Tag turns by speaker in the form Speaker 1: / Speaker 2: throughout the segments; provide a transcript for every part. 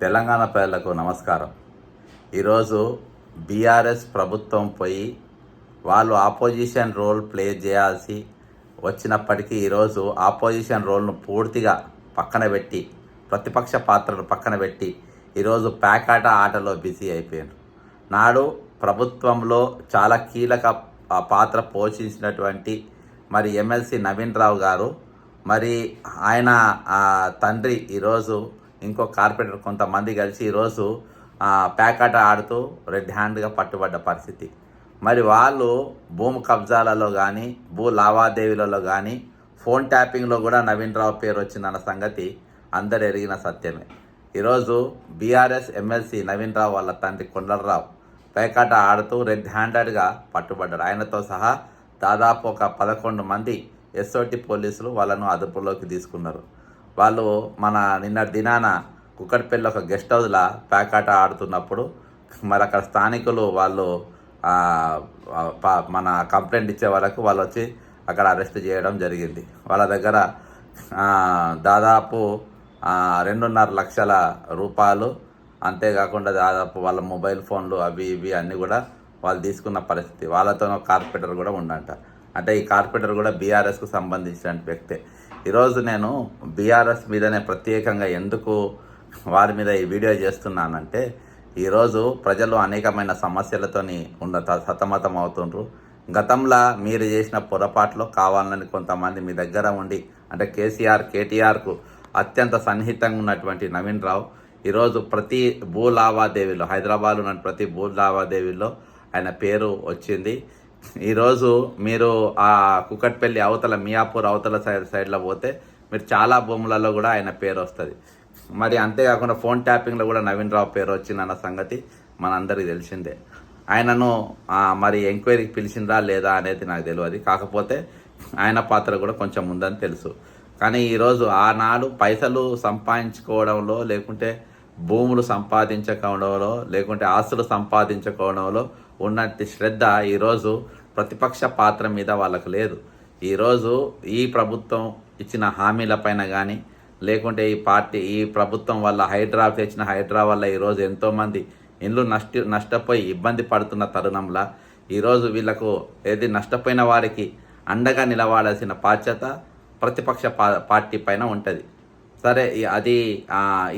Speaker 1: తెలంగాణ ప్రజలకు నమస్కారం. ఈరోజు బీఆర్ఎస్ ప్రభుత్వం పోయి వాళ్ళు ఆపోజిషన్ రోల్ ప్లే చేయాల్సి వచ్చినప్పటికీ ఈరోజు ఆపోజిషన్ రోల్ను పూర్తిగా పక్కన పెట్టి ప్రతిపక్ష పాత్రను పక్కన పెట్టి ఈరోజు ప్యాకాట ఆటలో బిజీ అయిపోయారు నాడు ప్రభుత్వంలో చాలా కీలక ఆ, పాత్ర పోషించినటువంటి మరి ఎమ్మెల్సీ నవీన్ రావు గారు మరి ఆయన ఆ, తండ్రి ఈరోజు ఇంకో కార్పెంటర్ కొంతమంది కలిసి ఈరోజు ప్యాకాట ఆడుతూ రెడ్ హ్యాండ్గా పట్టుబడ్డ పరిస్థితి. మరి వాళ్ళు భూమి కబ్జాలలో కానీ భూ లావాదేవీలలో కానీ ఫోన్ ట్యాపింగ్లో కూడా నవీన్ రావు పేరు వచ్చిందన్న సంగతి అందరు ఎరిగిన సత్యమే. ఈరోజు బీఆర్ఎస్ ఎమ్మెల్సీ నవీన్ రావు వాళ్ళ తండ్రి కొండలరావు పేకాట ఆడుతూ రెడ్ హ్యాండెడ్గా పట్టుబడ్డారు ఆయనతో సహా దాదాపు ఒక పదకొండు మంది ఎస్ఓటి పోలీసులు వాళ్ళను అదుపులోకి తీసుకున్నారు. వాళ్ళు మన నిన్న దినాన కుక్కటిపల్లి ఒక గెస్ట్ హౌస్లో ప్యాకాట ఆడుతున్నప్పుడు మరి అక్కడ స్థానికులు వాళ్ళు ప- మన కంప్లైంట్ ఇచ్చే వరకు వాళ్ళు వచ్చి అక్కడ అరెస్ట్ చేయడం జరిగింది. వాళ్ళ దగ్గర దాదాపు రెండున్నర లక్షల రూపాయలు అంతేకాకుండా దాదాపు వాళ్ళ మొబైల్ ఫోన్లు అవి ఇవి అన్నీ కూడా వాళ్ళు తీసుకున్న పరిస్థితి. వాళ్ళతో కార్పొరేటర్ కూడా ఉండంట. అంటే ఈ కార్పొరేటర్ కూడా బీఆర్ఎస్కు సంబంధించిన వ్యక్తే. ఈరోజు నేను బీఆర్ఎస్ మీదనే ప్రత్యేకంగా ఎందుకు వారి మీద ఈ వీడియో చేస్తున్నానంటే ఈరోజు ప్రజలు అనేకమైన సమస్యలతోని ఉన్న త- సతమతం అవుతుండ్రు. గతంలో మీరు చేసిన పొరపాట్లో కావాలని కొంతమంది మీ దగ్గర ఉండి అంటే కేసీఆర్ కేటీఆర్కు అత్యంత సన్నిహితంగా ఉన్నటువంటి నవీన్ రావు ఈరోజు ప్రతి భూ లావాదేవీలో హైదరాబాద్లో ఉన్న ప్రతి భూ లావాదేవీలో ఆయన పేరు వచ్చింది. ఈరోజు మీరు ఆ కుకట్పల్లి అవతల మియాపూర్ అవతల సైడ్ సైడ్లో పోతే మీరు చాలా భూములలో కూడా ఆయన పేరు వస్తుంది. మరి అంతేకాకుండా ఫోన్ ట్యాపింగ్లో కూడా నవీన్ రావు పేరు వచ్చిందన్న సంగతి మనందరికీ తెలిసిందే. ఆయనను మరి ఎంక్వైరీకి పిలిచిందా లేదా అనేది నాకు తెలియదు కాకపోతే ఆయన పాత్ర కూడా కొంచెం ఉందని తెలుసు. కానీ ఈరోజు ఆనాడు పైసలు సంపాదించుకోవడంలో లేకుంటే భూములు సంపాదించుకోవడంలో లేకుంటే ఆస్తులు సంపాదించుకోవడంలో ఉన్నట్టు శ్రద్ధ ఈరోజు ప్రతిపక్ష పాత్ర మీద వాళ్ళకు లేదు. ఈరోజు ఈ ప్రభుత్వం ఇచ్చిన హామీలపైన కానీ లేకుంటే ఈ పార్టీ ఈ ప్రభుత్వం వల్ల హైడ్రా తెచ్చిన హైడ్రా వల్ల ఈరోజు ఎంతోమంది ఇండ్లు నష్ట నష్టపోయి ఇబ్బంది పడుతున్న తరుణంలో ఈరోజు వీళ్ళకు ఏది నష్టపోయిన వారికి అండగా నిలబడాల్సిన బాధ్యత ప్రతిపక్ష పా పార్టీ పైన ఉంటుంది. సరే అది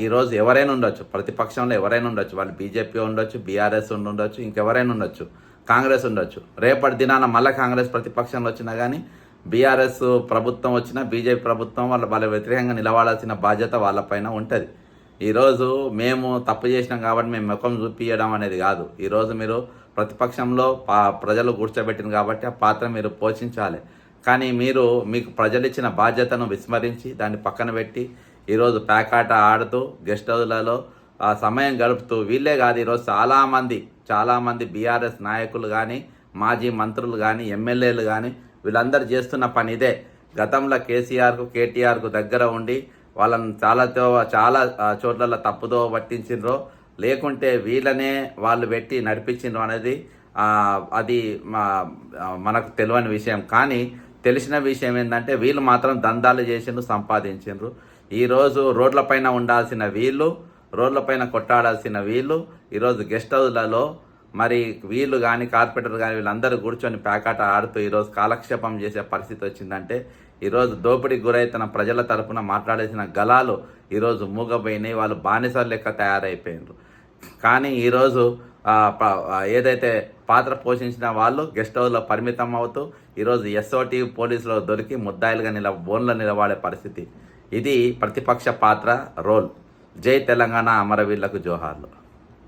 Speaker 1: ఈరోజు ఎవరైనా ఉండొచ్చు. ప్రతిపక్షంలో ఎవరైనా ఉండొచ్చు. వాళ్ళు బీజేపీ ఉండొచ్చు బీఆర్ఎస్ ఉండొచ్చు ఇంకెవరైనా ఉండొచ్చు. కాంగ్రెస్ ఉండొచ్చు. రేపటి దినాన మళ్ళీ కాంగ్రెస్ ప్రతిపక్షంలో వచ్చినా కానీ బీఆర్ఎస్ ప్రభుత్వం వచ్చినా బీజేపీ ప్రభుత్వం వాళ్ళ వాళ్ళ వ్యతిరేకంగా నిలబడాల్సిన బాధ్యత వాళ్ళపైన ఉంటుంది. ఈరోజు మేము తప్పు చేసినాం కాబట్టి మేము ముఖం చూపించడం అనేది కాదు. ఈరోజు మీరు ప్రతిపక్షంలో పా ప్రజలు కూర్చోబెట్టింది కాబట్టి ఆ పాత్ర మీరు పోషించాలి. కానీ మీరు మీకు ప్రజలు ఇచ్చిన బాధ్యతను విస్మరించి దాన్ని పక్కన పెట్టి ఈరోజు ప్యాకాట ఆడుతూ గెస్ట్ హౌస్లలో సమయం గడుపుతూ వీళ్ళే కాదు ఈరోజు చాలామంది చాలామంది బీఆర్ఎస్ నాయకులు కానీ మాజీ మంత్రులు కానీ ఎమ్మెల్యేలు కానీ వీళ్ళందరూ చేస్తున్న పని ఇదే. గతంలో కేసీఆర్కు కేటీఆర్కు దగ్గర ఉండి వాళ్ళని చాలాతో చాలా చోట్ల తప్పుదో పట్టించిండ్రో లేకుంటే వీళ్ళనే వాళ్ళు పెట్టి నడిపించిండ్రు అనేది అది మా మనకు తెలియని విషయం. కానీ తెలిసిన విషయం ఏంటంటే వీళ్ళు మాత్రం దందాలు చేసిండ్రు సంపాదించిండ్రు. ఈరోజు రోడ్లపైన ఉండాల్సిన వీళ్ళు రోడ్లపైన కొట్టాడాల్సిన వీళ్ళు ఈరోజు గెస్ట్ హౌస్లలో మరి వీళ్ళు కానీ కార్పొరేటర్ కానీ వీళ్ళందరూ కూర్చొని ప్యాకాట ఆడుతూ ఈరోజు కాలక్షేపం చేసే పరిస్థితి వచ్చిందంటే ఈరోజు దోపిడీకి గురైతున్న ప్రజల తరపున మాట్లాడేసిన గలాలు ఈరోజు మూగపోయినాయి వాళ్ళు బానిసలు లెక్క తయారైపోయినారు. కానీ ఈరోజు ఏదైతే పాత్ర పోషించిన వాళ్ళు గెస్ట్ హౌస్లో పరిమితం అవుతూ ఈరోజు ఎస్ఓటీ పోలీసులో దొరికి ముద్దాయిలుగా నిల బోన్లో నిలబడే పరిస్థితి. ఇది ప్రతిపక్ష పాత్ర రోల్. జై తెలంగాణ అమరవీళ్ళకు జోహార్లు.